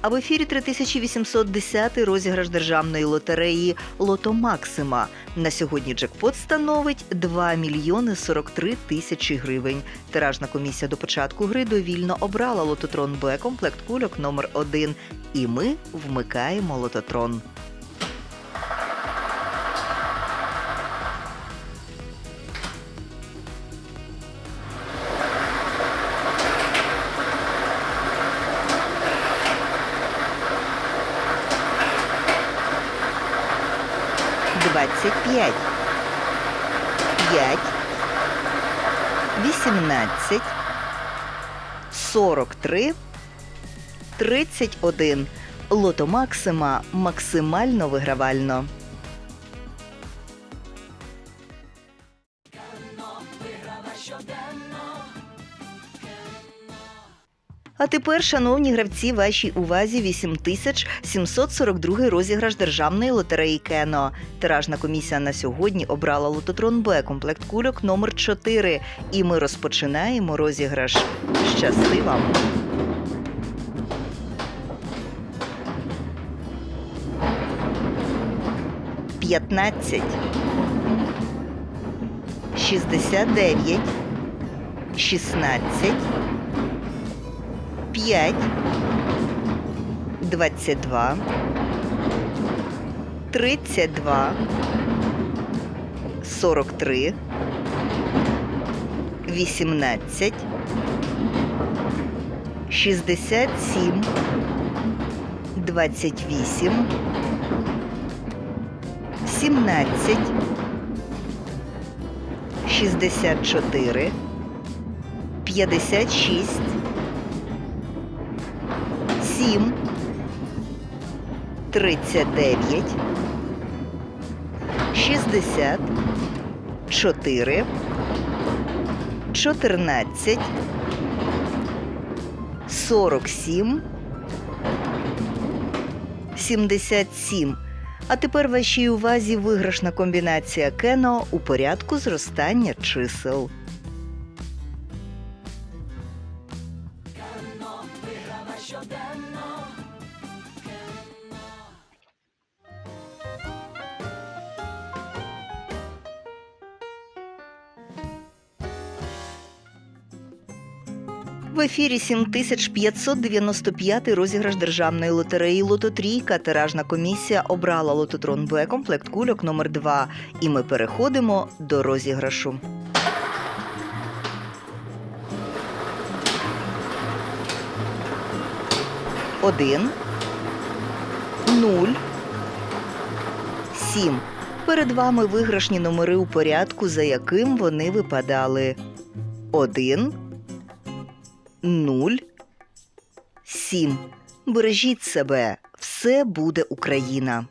А в ефірі 3810 розіграш державної лотереї Лото Максима. На сьогодні джекпот становить 2 мільйони 43 тисячі гривень. Тиражна комісія до початку гри довільно обрала лототрон Б комплект кульок номер 1 І ми вмикаємо лототрон. Двадцять п'ять. П'ять. Вісімнадцять. Сорок три. Тридцять один. Лото Максима максимально вигравально. А тепер, шановні гравці, вашій увазі 8742 розіграш державної лотереї Кено. Тиражна комісія на сьогодні обрала лототрон Б комплект кульок номер 4 І ми розпочинаємо розіграш. Щасти вам! П'ятнадцять. Шістдесят дев'ять. Шістнадцять. 5, 22, 32, 43, 18, 67, 28, 17, 64, 56, сім, тридцять дев'ять, шістдесят, чотири, чотирнадцять, сорок сім, сімдесят сім. А тепер вашій увазі виграшна комбінація кено у порядку зростання чисел. В ефірі 7595 розіграш державної лотереї Лототрійка. Тиражна комісія обрала лототрон Б комплект кульок номер 2 І ми переходимо до розіграшу. Один. Нуль. Сім. Перед вами виграшні номери у порядку, за яким вони випадали. Один. Нуль. Сім. Бережіть себе. Все буде Україна.